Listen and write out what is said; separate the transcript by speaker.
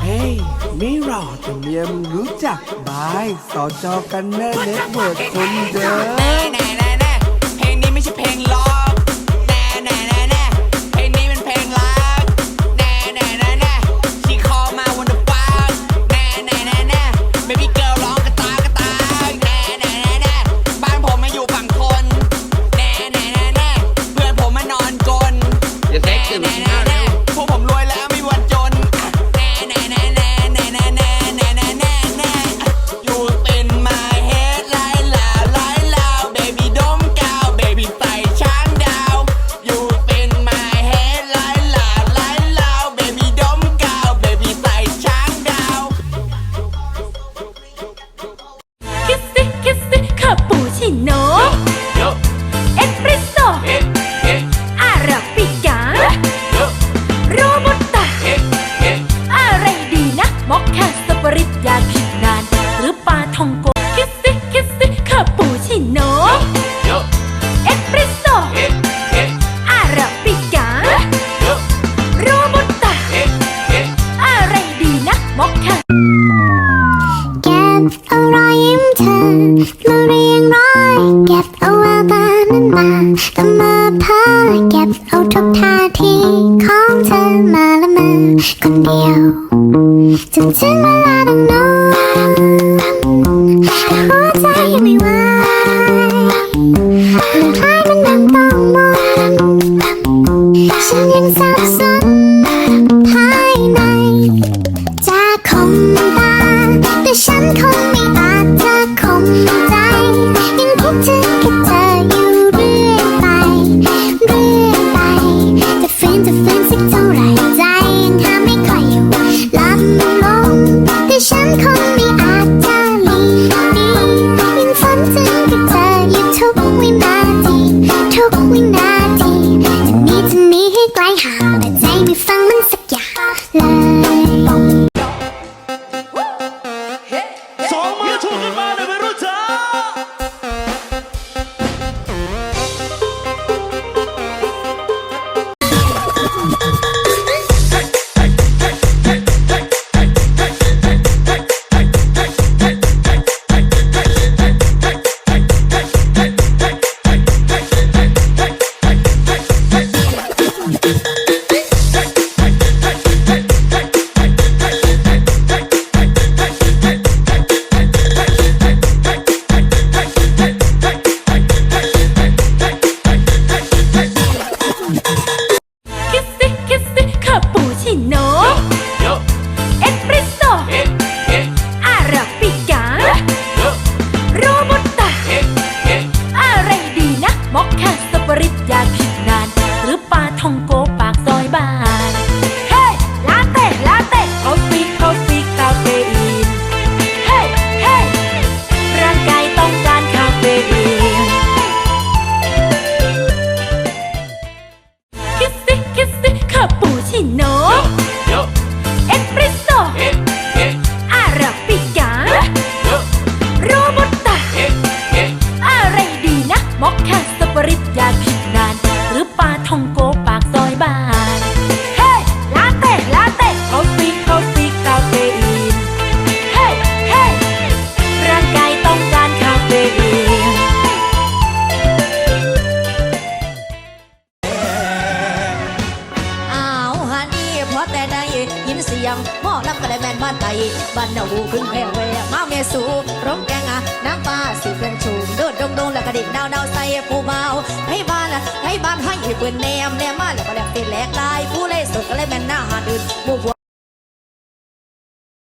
Speaker 1: เฮ้ยไม่รอจะเมียมึงรู้จักบายสอจอกันแน่เน็ตเวิร์กคนเดิม
Speaker 2: มาเรียง
Speaker 3: ร้
Speaker 2: อยเก็บเอา
Speaker 3: อา
Speaker 4: กานั้นมา
Speaker 5: ก็มาพ้อเก็บเอาทุกท่าทีของเธอมาละเมอคนเดียวจนถึงเวลาต้องนอน 升空 ลักก
Speaker 6: ระ
Speaker 4: ได
Speaker 7: แมนบ้านไตบ้านนาวูขึ้นแพวแวมาเมสูร้องแกงอะน้ำปลาสีเครื่งชูมเดือดดงดงแล้วก็ดิ่งดาวดาวใส่ผู้เบาให้บ้านให้บ้านให้เปืนแนมแนมมาแล้วก็แลกตีแลกลายผู้เล่สดก็เลยแมนหน้าหาดื่นบุบ